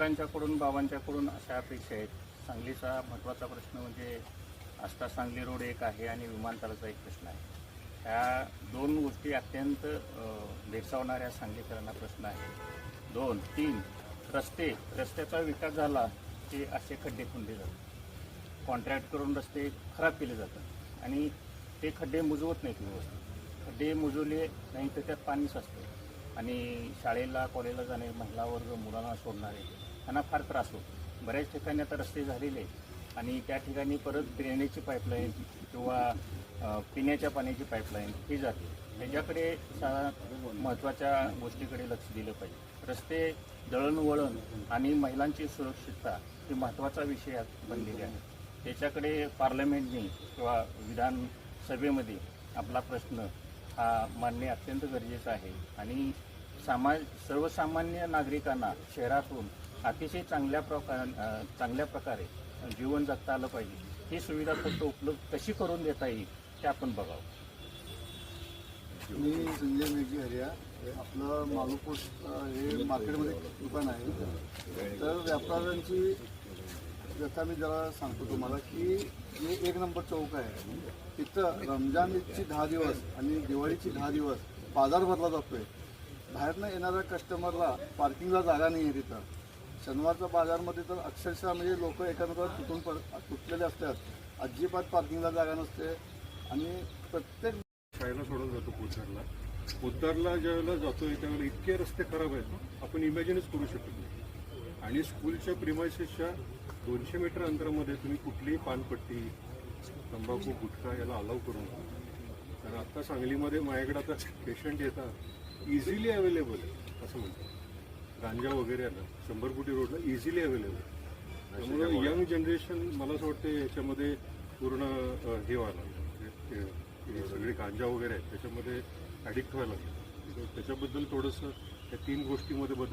शेतकऱ्यांच्याकडून बाबांच्याकडून अशा अपेक्षा आहेत. सांगलीचा महत्त्वाचा प्रश्न म्हणजे आष्टा सांगली रोड एक आहे आणि विमानतळाचा एक प्रश्न आहे. ह्या दोन गोष्टी अत्यंत भेसावणाऱ्या भेडसावणाऱ्या सांगलीकरांना प्रश्न आहे दोन तीन रस्ते रस्त्याचा विकास झाला की असे खड्डे खुंडले जातात. कॉन्ट्रॅक्ट करून रस्ते खराब केले जातात आणि ते खड्डे मुजवत नाहीत व्यवस्थित. खड्डे मुजवले नाही तर त्यात पाणीच असते. आणि शाळेला कॉलेजला जाणे महिला वर्ग मुलांना सोडणारे त्यांना फार त्रास होतो. बऱ्याच ठिकाणी आता रस्ते झालेले आहेत. आणि त्या ठिकाणी परत ड्रेनेजची पाईपलाईन किंवा पिण्याच्या पाण्याची पाईपलाईन ही जाते. त्याच्याकडे महत्त्वाच्या गोष्टीकडे लक्ष दिलं पाहिजे. रस्ते दळणवळण आणि महिलांची सुरक्षितता ही महत्त्वाचा विषय बनलेले आहे त्याच्याकडे पार्लमेंटने किंवा विधानसभेमध्ये आपला प्रश्न हा मांडणे अत्यंत गरजेचं आहे. आणि सामा सर्वसामान्य नागरिकांना शहरातून अतिशय चांगल्या प्रकार चांगल्या प्रकारे जीवन जगता आलं पाहिजे. ही सुविधा फक्त उपलब्ध कशी करून देता येईल ते आपण बघावं. मी संजय मेघी हरिया हे आपलं मालूपूर हे मार्केटमध्ये दुकान आहे. तर व्यापाऱ्यांची व्यथा मी जरा सांगतो तुम्हाला की जे एक नंबर चौक आहे. तिथं रमजान ईदची दहा दिवस आणि दिवाळीची दहा दिवस बाजार भरला जातोय. बाहेरनं येणाऱ्या कस्टमरला पार्किंगला जागा नाही आहे तिथं. शनिवारच्या बाजारमध्ये तर अक्षरशः म्हणजे लोक एकामेकावर तुटून पड तुटलेले असतात. अजिबात पार्किंगला जागा नसते. आणि प्रत्येक शाळेला सोडून जातो पोद्दारला पोद्दारला ज्यावेळेला जातोय त्यावेळेला इतके रस्ते खराब आहेत ना आपण इमॅजिनच करू शकत नाही. आणि स्कूलच्या प्रिमायसेसच्या दोनशे मीटर अंतरामध्ये तुम्ही कुठलीही पानपट्टी तंबाखू गुटखा याला अलाव करू नका. कारण आत्ता सांगलीमध्ये माझ्याकडे आता पेशंट येतात. इझिली अवेलेबल आहे असं म्हणतात. गांजा वगैरे आलं. शंभर कोटी रोडला इझिली अवेलेबल त्यामुळे यंग जनरेशन मला असं वाटतं याच्यामध्ये पूर्ण हे व्हायला लागलं. हे सगळे गांजा वगैरे आहेत. त्याच्यामध्ये ॲडिक्ट व्हायला लागले. त्याच्याबद्दल थोडंसं त्या तीन गोष्टीमध्ये बदल